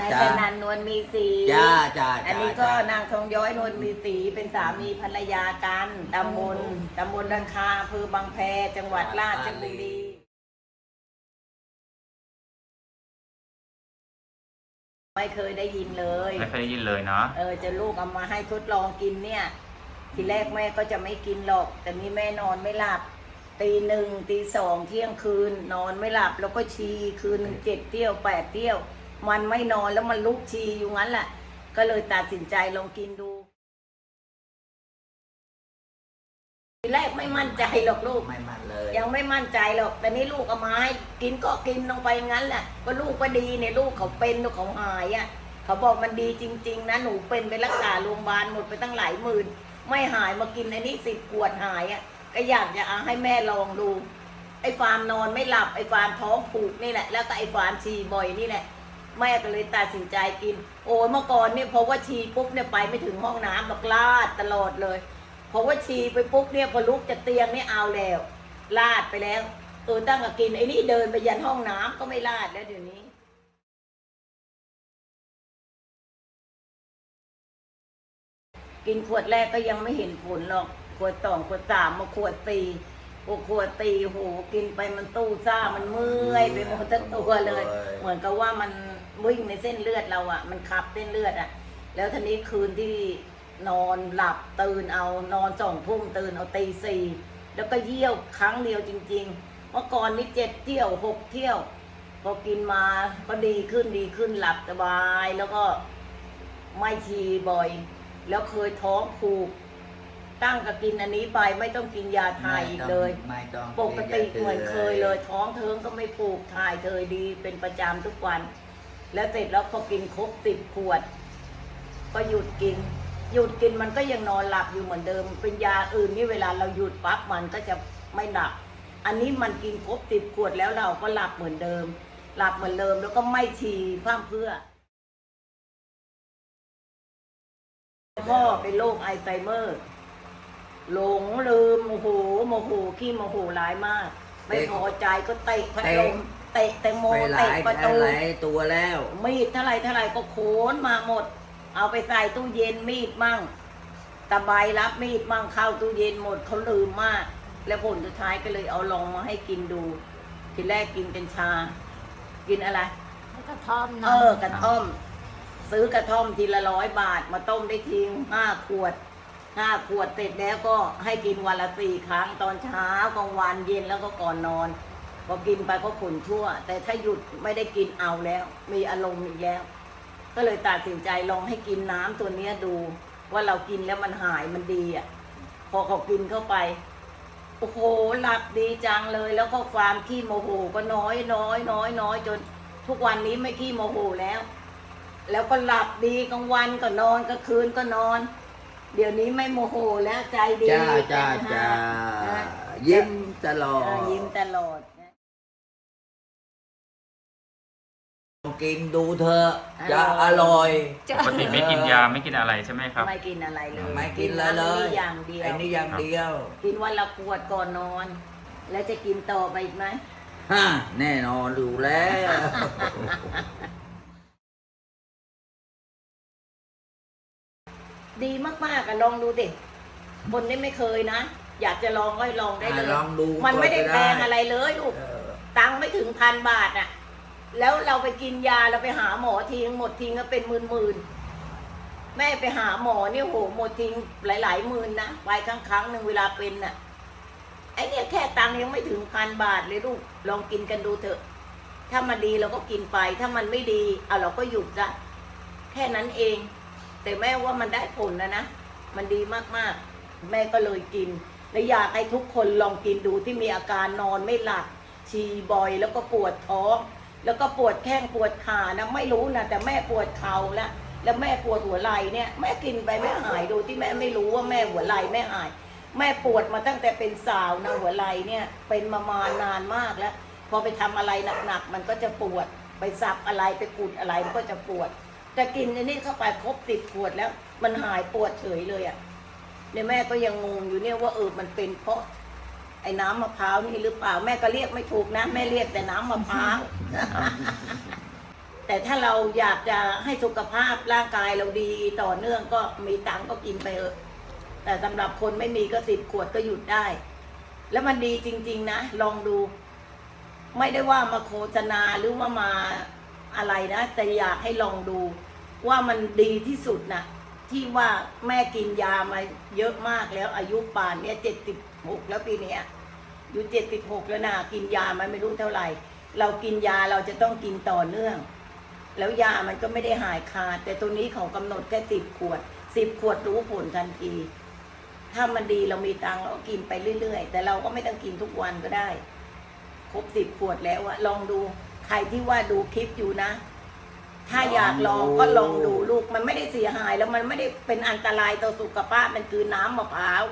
นายจ้า ชนันนวลมีสีจ้าจ้าอันนี้ก็จ้านางทองย้อยนวลมีสีเป็นสามีภรรยากันตำบลตำบลดังคาอำเภอบางแพจังหวัดราชบุรี ไม่เคยได้ยินเลย ไม่เคยได้ยินเลยเนาะ เออจะลูกเอามาให้ทดลองกินเนี่ย ทีแรกแม่ก็จะไม่กินหรอก แต่นี่แม่นอนไม่หลับ ตีหนึ่งตีสองเที่ยงคืน นอนไม่หลับแล้วก็ชีคืนหนึ่งเจ็ดเที่ยวแปดเที่ยว มันไม่นอนแล้วมันลุกชีอยู่งั้นแหละก็เลยตัดสินใจลองกินดูทีแรกไม่มั่นใจหรอกลูก ไม่มันเลย ยังไม่มั่นใจหรอกแต่นี่ลูกเอามาให้กินก็กินลงไปงั้นแหละก็ลูกก็ดีเนี่ยลูกเขาเป็นลูกเขาหายอะเขาบอกมันดีจริง ๆ นะหนูเป็นไปรักษาโรงพยาบาลหมดไปตั้งหลายหมื่น ไม่หายมากินอันนี้สิบขวดหายอะ ก็อยากจะเอาให้แม่ลองดู ไอ้ฟาร์มนอนไม่หลับไอ้ฟาร์มท้องผูกนี่แหละ แล้วก็ไอ้ฟาร์มฉี่บ่อยนี่แหละแม่ก็เลยตัดสินใจกิน โอ้ยเมื่อก่อนเนี่ยพอว่าฉี่ปุ๊บเนี่ยไปไม่ถึงห้องน้ำแบบลาดตลอดเลยพอว่าฉี่ไปปุ๊บเนี่ยพอลุกจะเตียงเนี่ยเอาแล้วลาดไปแล้วเออตั้งแต่กินไอ้นี่เดินไปยันห้องน้ำก็ไม่ลาดแล้วเดี๋ยวนี้กินขวดแรกก็ยังไม่เห็นผลหรอก ขวดสองขวดสามมาขวดสี่โอ้ขวดตีโหกินไปมันตู้ซ่ามันเมื่อยไปหมดทั้งตัวเลย เหมือนกับว่ามันวิ่งในเส้นเลือดเราอะมันขับเส้นเลือดอะแล้วทีนี้คืนที่นอนหลับตื่นเอานอนสองทุ่มตื่นเอาตีสี่แล้วก็เยี่ยวครั้งเดียวจริง ๆ เมื่อก่อนนี่เจ็ดเที่ยวหกเที่ยว พอกินมาก็ดีขึ้นดีขึ้นหลับสบายแล้วก็ไม่ชีบ่อย แล้วเคยท้องผูก ตั้งกับกินอันนี้ไปไม่ต้องกินยาถ่ายอีกเลย ไม่ต้องปกติเหมือนเคยเลย ท้องเทิงก็ไม่ผูกถ่ายเธยดีเป็นประจำทุกวัน แล้วเสร็จแล้วพอกินครบติดขวด ก็หยุดกิน หยุดกินมันก็ยังนอนหลับอยู่เหมือนเดิม เป็นยาอื่นนี่เวลาเราหยุดปั๊บมันก็จะไม่หลับ อันนี้มันกินครบติดขวดแล้วเราก็หลับเหมือนเดิม หลับเหมือนเดิมแล้วก็ไม่ฉี่พร่ำเพรื่อพ่อเป็นโรคไอไซเมอร์ หลงลืมโมโหโมโหขี้โมโหร้ายมาก ไม่พอใจก็เตะพัดลมเตะแตงโมไปหลาเตะยประตูหลายตัวแล้ว มีดเท่าไรเท่าไรก็โขนมาหมด เอาไปใส่ตู้เย็นมีดมั่งตะไบรับมีดมั่งเข้าตู้เย็นหมดเขาลืมมาก แล้วผลสุดท้ายก็เลยเอาลองมาให้กินดู ทีแรกกินกัญชา กินอะไรแล้วก็ท่อมเออกระท่อม ซื้อกระท่อมทีละร้อยบาทมาต้มได้ทิ้งห้าขวด ห้าขวดเสร็จแล้วก็ให้กินวันละสี่ครั้งตอนเช้ากลางวันเย็นแล้วก็ก่อนนอนพอกินไปก็ขุนชั่ว แต่ถ้าหยุดไม่ได้กินเอาแล้ว มีอารมณ์อีกแล้ว ก็เลยตัดสินใจลองให้กินน้ำตัวเนี้ยดู ว่าเรากินแล้วมันหายมันดีอะพอเขากินเข้าไปโอ้โหหลับดีจังเลย แล้วก็ความขี้โมโหก็น้อยน้อยน้อยน้อยจนทุกวันนี้ไม่ขี้โมโหแล้ว แล้วก็หลับดีกลางวันก็นอนกลางคืนก็นอน เดี๋ยวนี้ไม่โมโหแล้วใจดีจ้าจ้าจ้านะยิ้มตลอเอดอยิ้มตลอดนะกินดูเธอะจะอร่อยปกติไม่กินยาไม่กินอะไรใช่ไหมครับ ไม่กินอะไรเลยไม่กินอะไรเลยกินน้ำนี่อย่างเดียวไอ้นี่อย่างเดียว กินวันละขวดก่อนนอน แล้วจะกินต่อไปอีกไหมฮะแน่นอนอยู่แล้ว ดีมากๆอะลองดูดิคนนี้ไม่เคยนะ อยากจะลองก็ลองได้เลย ลองดูมันไม่ได้ก่อนก็แพได้งอะไรเลยลูกเออตังค์ไม่ถึงพันบาทอะแล้วเราไปกินยาเราไปหาหมอทิ้งหมดทิ้งก็เป็นหมื่นหมื่นๆแม่ไปหาหมอเนี่ยโหหมดทิ้งหลายๆหมื่นนะไปครั้งครั้งหนึ่งเวลาเป็นน่ะไอเนี่ยแค่ตังค์ยังไม่ถึงพันบาทเลยลูกลองกินกันดูเถอะ ถ้ามันดีเราก็กินไป ถ้ามันไม่ดีเอาเราก็หยุดซะแค่นั้นเอง แต่แม่ว่ามันได้ผลนะนะ มันดีมากๆ แม่ก็เลยกิน และอยากให้ทุกคนลองกินดูที่มีอาการนอนไม่หลับชีบ่อยแล้วก็ปวดท้อง แล้วก็ปวดแข้งปวดขานะไม่รู้นะแต่แม่ปวดเข่าแล้วแล้วแม่ปวดหัวไหล่เนี่ยแม่กินไปแม่หายโดยที่แม่ไม่รู้ว่าแม่หัวไหล่แม่หาย แม่ปวดมาตั้งแต่เป็นสาวนะหัวไหล่เนี่ยเป็นมามานานมากแล้ว พอไปทำอะไรหนักๆมันก็จะปวดไปสับอะไรไปกุดอะไรมันก็จะปวด แต่กินอันนี้เข้าไปครบติดขวดแล้ว มันหายปวดเฉยเลยอะ่ะเนี่ยแม่ก็ยังงงอยู่เนี่ยว่าเออมันเป็นเพราะ ไอ้น้ำมะพร้าวนี่หรือเปล่าแม่ก็เรียกไม่ถูกนะ แม่เรียกแต่น้ำมะพร้าว แต่ถ้าเราอยากจะให้สุขภาพร่างกายเราดีต่อเนื่องก็มีตังค์ก็กินไปเถอแต่สำหรับคนไม่มีก็สิบขวดก็หยุดได้ แล้วมันดีจริง ๆ นะ ลองดู ไม่ได้ว่ามาโฆษณาหรือว่ามา อะไรนะ แต่อยากให้ลองดูว่ามันดีที่สุดนะที่ว่าแม่กินยามาเยอะมากแล้ว อายุป่านเนี้ยเจ็ดสิบหกแล้วปีเนี้ยอยู่เจ็ดสิบหกแล้วนะกินยามันไม่รู้เท่าไหร่ เรากินยาเราจะต้องกินต่อเนื่อง แล้วยามันก็ไม่ได้หายขาด แต่ตัวนี้เขากำหนดแค่สิบขวดสิบขวดรู้ผลทันที ถ้ามันดีเรามีตังเราก็กินไปเรื่อยๆ แต่เราก็ไม่ต้องกินทุกวันก็ได้ ครบสิบขวดแล้วอะลองดู ใครที่ว่าดูคลิปอยู่นะ ถ้าอยากลองก็ลองดูลูก มันไม่ได้เสียหายแล้วมันไม่ได้เป็นอันตรายต่อสุขภาพ มันคือน้ำมะพร้าวล